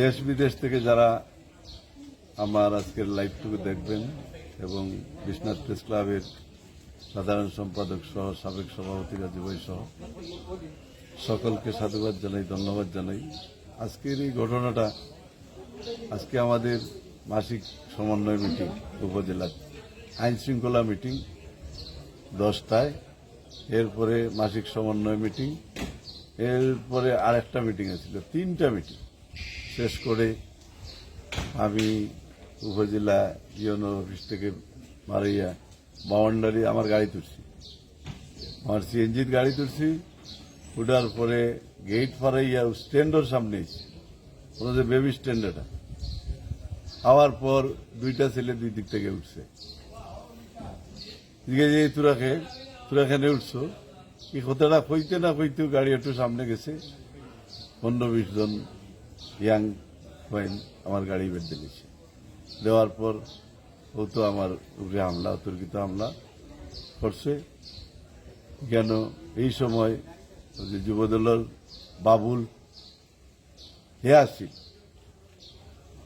দেশ বিদেশ থেকে যারা আমার আজকের লাইভটুকু দেখবেন এবং বিশ্বনাথ প্রেস ক্লাবের সাধারণ সম্পাদক সহ সাবেক সভাপতি রাজু ভাই সহ, সকলকে সাধুবাদ জানাই, ধন্যবাদ জানাই। আজকের এই ঘটনাটা, আজকে আমাদের মাসিক সমন্বয় মিটিং উপজেলার আইন শৃঙ্খলা মিটিং দশটায়। এরপরে মাসিক সমন্বয় মিটিং এরপরে আরেকটা মিটিং ছিল, তিনটা মিটিং শেষ করে আমি উপজেলা ইউনো অফিস থেকে মারাইয়া বাউন্ডারি আমার গাড়ি তুলছি। আমার সিএনজির গাড়ি তুলছি, উঠার পরে গেট ফারাইয়া স্ট্যান্ডের সামনে ওরা যে বেবি স্ট্যান্ড এটা। হওয়ার পর দুইটা ছেলে দুই দিক থেকে উঠছে। যে তুরাকে তুরাখানে উঠছো এই কথাটা কইতে না কইতেও গাড়ি একটু সামনে গেছে। পনেরো বিশ জন ইয়াং ওয়েন আমার গাড়ি বের দিয়েছে দেওয়ার পর ও তো আমার উপরে হামলা, অতর্কিত হামলা করছে। কেন এই সময় যুবদলের বাবুল, হে আসিল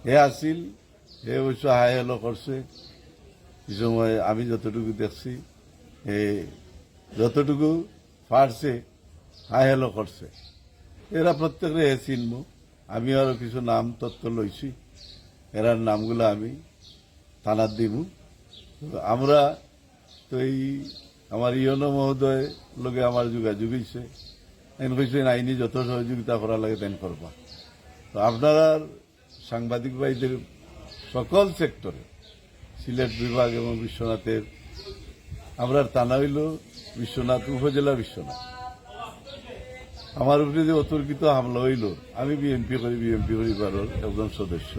হে আসিল, হে অবশ্য হাই হেলো করছে। এই সময় আমি যতটুকু দেখছি, এ যতটুকু পারছে, হাই হেলো করছে। এরা প্রত্যেকে হে চিনব আমি আরও কিছু নাম তত্ত্ব লইছি। এরার নামগুলো আমি থানার দিব। আমরা তো এই আমার ইয়নো মহোদয় লোকে আমার যোগাযোগ হয়েছে এন কইছে, আইনি যত সহযোগিতা করা লাগে তেন করবা। তো আপনারা সাংবাদিক ভাইদের সকল সেক্টরে, সিলেট বিভাগ এবং বিশ্বনাথের আমরা টানা হইল বিশ্বনাথ, উপজেলা বিশ্বনাথ। আমার উপরে যে অতর্কিত হামলা হইল, আমি বিএনপি করি বিএনপি পরিবারের একজন সদস্য।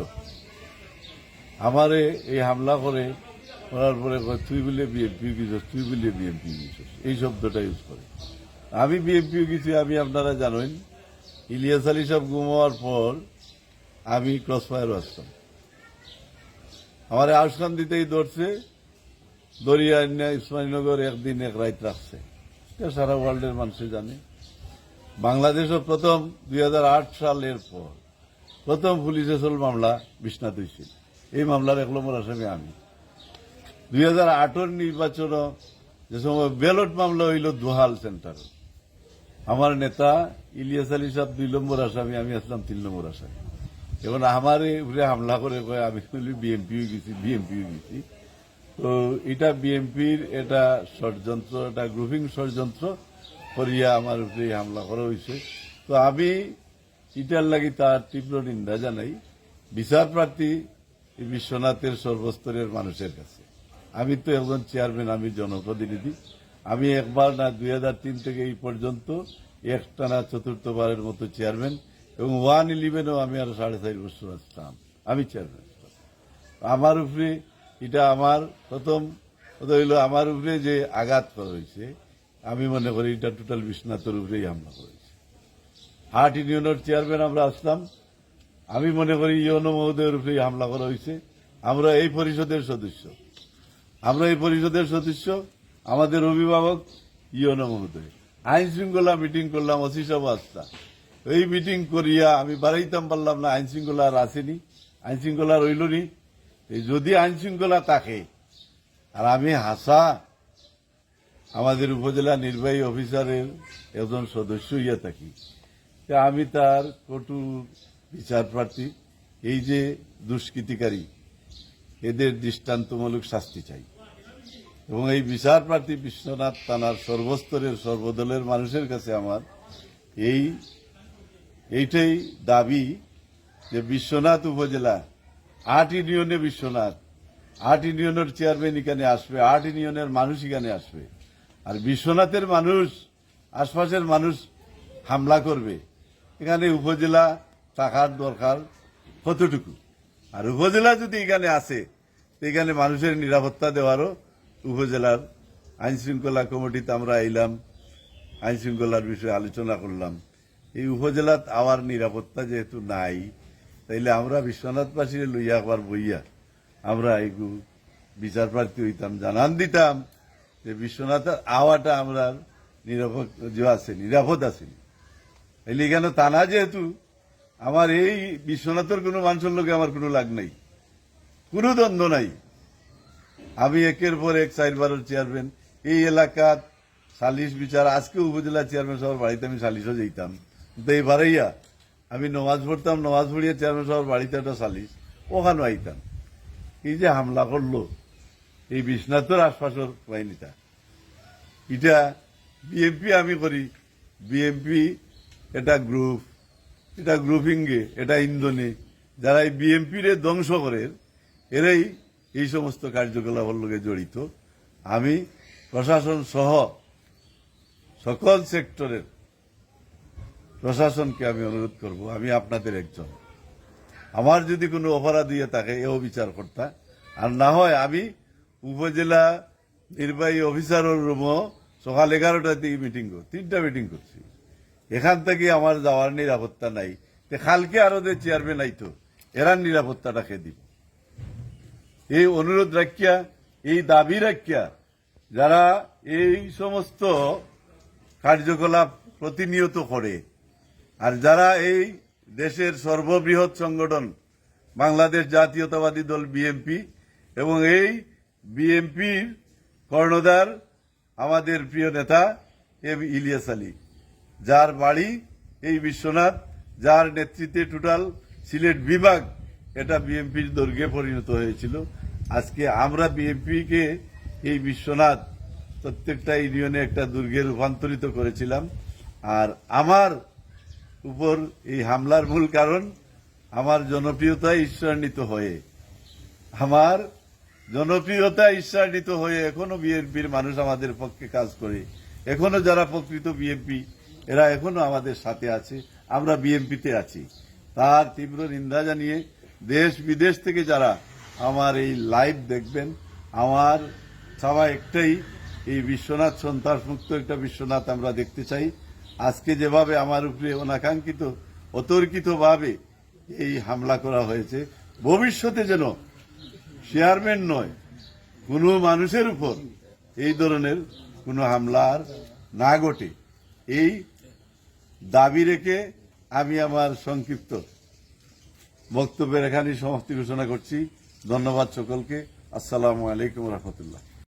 আমারে এই হামলা করে, করার পরে তুই বলে বিএনপি গেছিস, তুই বলে বিএনপি গেছিস। এই শব্দটা ইউজ করে। আমি বিএনপি গেছি, আমি আপনারা জানেন, ইলিয়াস আলী সব ঘুমাবার পর আমি ক্রস ফায়ার আসতাম। আমার আউসখান দিতেই ধরছে দরিয়া ইসমানীনগর একদিন এক রাত রাখছে। সারা ওয়ার্ল্ডের মানুষে জানে। বাংলাদেশও প্রথম দুই হাজার আট সালের পর প্রথম পুলিশ আসল মামলা বিশ্বনাথ হয়েছিল এই মামলার এক নম্বর আসামি আমি। দুই হাজার আটের নির্বাচন যে সময় ব্যালট মামলা হইল দুহাল সেন্টার। আমার নেতা ইলিয়াস আলী সাহেব দুই নম্বর আসামি, আমি আসলাম তিন নম্বর আসামি। এবং আমার উপরে হামলা করে আমি বিএমপি গেছি বিএমপি গেছি। তো এটা বিএমপির এটা ষড়যন্ত্র, এটা গ্রুপিং ষড়যন্ত্র করিয়া আমার উপরে হামলা করা হয়েছে। তো আমি এটার লাগি তার তীব্র নিন্দা জানাই। বিচার প্রার্থী বিশ্বনাথের সর্বস্তরের মানুষের কাছে। আমি তো একজন চেয়ারম্যান, আমি জনপ্রতিনিধি। আমি একবার না দুই তিন থেকে এই পর্যন্ত একটানা চতুর্থবারের মতো চেয়ারম্যান এবং ওয়ান ইলেভেনও আমি আরও সাড়ে চার বছর আসতাম আমি চেয়ারম্যান। আমার উপরে এটা আমার প্রথম হইল, আমার উপরে যে আঘাত করা হয়েছে, আমি মনে করি এটা টোটাল বিশ্বনাথের উপরেই হামলা করেছে হার্ট ইউনিয়নের চেয়ারম্যান আমরা আসলাম, আমি মনে করি ইয়নো মহোদয়ের উপরেই হামলা করা হয়েছে। আমরা এই পরিষদের সদস্য। আমরা এই পরিষদের সদস্য, আমাদের অভিভাবক ইয়নো মহোদয়। আইন শৃঙ্খলা মিটিং করলাম অসি সব আসতাম এই মিটিং করিয়া আমি বাড়াইতাম পারলাম না, আইন শৃঙ্খলা আর আসেনি। আইন শৃঙ্খলা রইল নি। যদি আইন শৃঙ্খলা থাকে, আর আমি হাসা, আমাদের উপজেলা নির্বাহী অফিসারের একজন সদস্য ইয়ে থাকি আমি তার কটু বিচার প্রার্থী, এই যে দুষ্কৃতিকারী, এদের দৃষ্টান্তমূলক শাস্তি চাই। এবং এই বিচার প্রার্থী বিশ্বনাথ থানার সর্বস্তরের সর্বদলের মানুষের কাছে আমার এই, এইটাই দাবি যে বিশ্বনাথ উপজেলা আট ইউনিয়নে বিশ্বনাথ, আট ইউনিয়নের চেয়ারম্যান এখানে আসবে, আট ইউনিয়নের মানুষ এখানে আসবে। আর বিশ্বনাথের মানুষ, আশপাশের মানুষ হামলা করবে। এখানে উপজেলা থাকার দরকার কতটুকু? আর উপজেলা যদি এখানে আসে এখানে মানুষের নিরাপত্তা দেওয়ারও উপজেলার আইন শৃঙ্খলা কমিটিতে আমরা এলাম আইন শৃঙ্খলার বিষয়ে আলোচনা করলাম। এই উপজেলাত আওয়ার নিরাপত্তা যেহেতু নাই তাইলে আমরা বিশ্বনাথবাসী লইয়া একবার বইয়া আমরা এই বিচার প্রার্থী হইতাম, জানান দিতাম যে বিশ্বনাথের আওয়াটা আমরা নিরাপদ যে আছে, নিরাপদ আছে। এই লিগানো তা না যেহেতু, আমার এই বিশ্বনাথের কোনো মানুষের লোকে আমার কোনো লাগ নাই, কোনো দ্বন্দ্ব নাই। আমি একের পর এক চারবারের চেয়ারম্যান, এই এলাকার সালিশ বিচার, আজকে উপজেলা চেয়ারম্যান সবার বাড়িতে আমি সালিশও যেতাম কিন্তু এইবারেইয়া আমি নমাজ পড়তাম, নমাজ পড়িয়ে চেয়ারম্যান সবার বাড়িতে একটা সালিস ওখানে আইতাম। এই যে হামলা করল, এই বিশ্বনাথের আশপাশের বাহিনীটা। এটা বিএমপি আমি করি। বিএমপি এটা গ্রুপ এটা গ্রুপিংয়ে এটা ইন্ধনে। যারা এই বিএমপির ধ্বংস করে, এরাই এই সমস্ত কার্যকলাপের লোকে জড়িত। আমি প্রশাসন সহ সকল সেক্টরের প্রশাসনকে আমি অনুরোধ করব, আমি আপনাদের একজন। আমার যদি কোনো অপরাধ দিয়ে থাকে এও বিচার করতা আর না হয় আমি উপজেলা নির্বাহী অফিসারের রুমও সকাল এগারোটার দিকে মিটিং কর তিনটা মিটিং করছি। এখান থেকে আমার যাওয়ার নিরাপত্তা নাই। তে কালকে আরও যে চেয়ারম্যান আইতো এরার নিরাপত্তাটা খেয়ে দিব? এই অনুরোধ রাখিয়া, এই দাবি রাখিয়া যারা এই সমস্ত কার্যকলাপ প্রতিনিয়ত করে আর যারা এই দেশের সর্ববৃহৎ সংগঠন, বাংলাদেশ জাতীয়তাবাদী দল বিএনপি, এবং এই বিএনপির কর্ণধার আমাদের প্রিয় নেতা এম ইলিয়াস আলী, যার বাড়ি এই বিশ্বনাথ, যার নেতৃত্বে টোটাল সিলেট বিভাগ এটা বিএনপির দৈর্ঘ্যে পরিণত হয়েছিল। আজকে আমরা বিএনপিকে এই বিশ্বনাথ প্রত্যেকটা ইউনিয়নে একটা দুর্গে রূপান্তরিত করেছিলাম। আর আমার উপর এই হামলার মূল কারণ আমার জনপ্রিয়তা ঈশ্বরান্বিত হয়ে। আমার জনপ্রিয়তা ঈশ্বরান্বিত হয়ে এখনও বিএনপির মানুষ আমাদের পক্ষে কাজ করে। এখনও যারা প্রকৃত বিএনপি, এরা এখনও আমাদের সাথে আছে। আমরা বিএনপিতে আছি। তার তীব্র নিন্দা জানিয়ে দেশ বিদেশ থেকে যারা আমার এই লাইভ দেখবেন, আমার চাওয়া একটাই, এই বিশ্বনাথ সন্ত্রাসমুক্ত একটা বিশ্বনাথ আমরা দেখতে চাই। আজকে যেভাবে আমার উপরে অনাকাঙ্ক্ষিত, অতর্কিতভাবে এই হামলা করা হয়েছে, ভবিষ্যতে যেন চেয়ারম্যান নয়, কোনো মানুষের উপর এই ধরনের কোনো হামলার না ঘটে। এই দাবি রেখে আমি আমার সংক্ষিপ্ত বক্তব্যের এখানে সমাপ্তি ঘোষণা করছি। ধন্যবাদ সকলকে। আসসালামু আলাইকুম রহমতুল্লাহ।